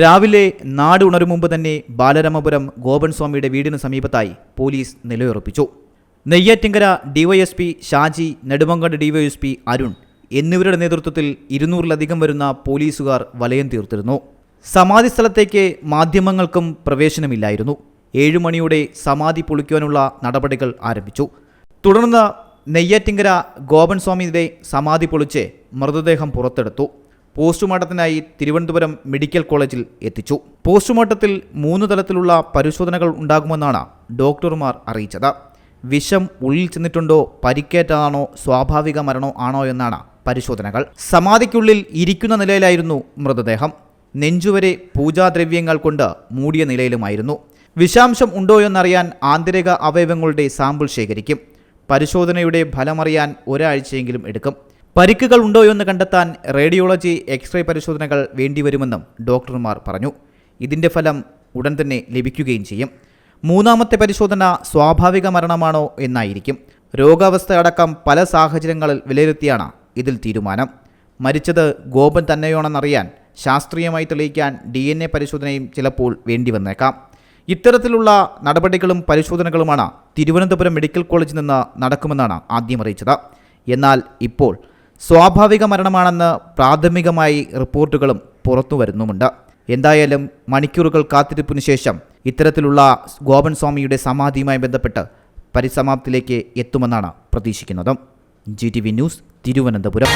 രാവിലെ നാട് ഉണരും മുമ്പ് തന്നെ ബാലരാമപുരം ഗോപൻ സ്വാമിയുടെ വീടിന് സമീപത്തായി പോലീസ് നിലയുറപ്പിച്ചു. നെയ്യാറ്റിങ്കര ഡിവൈഎസ്പി ഷാജി നെടുമങ്ങാട് ഡിവൈഎസ്പി അരുൺ എന്നിവരുടെ നേതൃത്വത്തിൽ ഇരുന്നൂറിലധികം വരുന്ന പോലീസുകാർ വലയം തീർത്തിരുന്നു. സമാധി സ്ഥലത്തേക്ക് മാധ്യമങ്ങൾക്കും പ്രവേശനമില്ലായിരുന്നു. ഏഴു മണിയോടെ സമാധി പൊളിക്കുവാനുള്ള നടപടികൾ ആരംഭിച്ചു. തുടർന്ന് നെയ്യാറ്റിങ്കര ഗോപൻ സ്വാമിയുടെ സമാധി പൊളിച്ച് മൃതദേഹം പുറത്തെടുത്തു. പോസ്റ്റ്മോർട്ടത്തിനായി തിരുവനന്തപുരം മെഡിക്കൽ കോളേജിൽ എത്തിച്ചു. പോസ്റ്റ്മോർട്ടത്തിൽ മൂന്ന് തലത്തിലുള്ള പരിശോധനകൾ ഉണ്ടാകുമെന്നാണ് ഡോക്ടർമാർ അറിയിച്ചത്. വിഷം ഉള്ളിൽ ചെന്നിട്ടുണ്ടോ പരിക്കേറ്റതാണോ സ്വാഭാവിക മരണോ ആണോ എന്നാണ് പരിശോധനകൾ. സമാധിക്കുള്ളിൽ ഇരിക്കുന്ന നിലയിലായിരുന്നു മൃതദേഹം. നെഞ്ചുവരെ പൂജാദ്രവ്യങ്ങൾ കൊണ്ട് മൂടിയ നിലയിലുമായിരുന്നു. വിഷാംശം ഉണ്ടോ എന്നറിയാൻ ആന്തരിക അവയവങ്ങളുടെ സാമ്പിൾ ശേഖരിക്കും. പരിശോധനയുടെ ഫലമറിയാൻ ഒരാഴ്ചയെങ്കിലും എടുക്കും. പരിക്കുകൾ ഉണ്ടോ എന്ന് കണ്ടെത്താൻ റേഡിയോളജി എക്സ്റേ പരിശോധനകൾ വേണ്ടിവരുമെന്നും ഡോക്ടർമാർ പറഞ്ഞു. ഇതിന്റെ ഫലം ഉടൻ തന്നെ ലഭിക്കുകയും ചെയ്യും. മൂന്നാമത്തെ പരിശോധന സ്വാഭാവിക മരണമാണോ എന്നായിരിക്കും. രോഗാവസ്ഥ അടക്കം പല സാഹചര്യങ്ങളിൽ വിലയിരുത്തിയാണ് ഇതിൽ തീരുമാനം. മരിച്ചത് ഗോപൻ തന്നെയാണെന്നറിയാൻ ശാസ്ത്രീയമായി തെളിയിക്കാൻ ഡി എൻ എ പരിശോധനയും ചിലപ്പോൾ വേണ്ടി വന്നേക്കാം ഇത്തരത്തിലുള്ള നടപടികളും പരിശോധനകളുമാണ് തിരുവനന്തപുരം മെഡിക്കൽ കോളേജിൽ നിന്ന് നടക്കുമെന്നാണ് ആദ്യം അറിയിച്ചത്. എന്നാൽ ഇപ്പോൾ സ്വാഭാവിക മരണമാണെന്ന് പ്രാഥമികമായി റിപ്പോർട്ടുകളും പുറത്തു വരുന്നുമുണ്ട്. എന്തായാലും മണിക്കൂറുകൾ കാത്തിരിപ്പിനു ശേഷം ഇത്തരത്തിലുള്ള ഗോപൻ സ്വാമിയുടെ സമാധിയുമായി ബന്ധപ്പെട്ട് പരിസമാപ്തിയിലേക്ക് എത്തുമെന്നാണ് പ്രതീക്ഷിക്കുന്നത്. G T V news Thiruvananthapuram.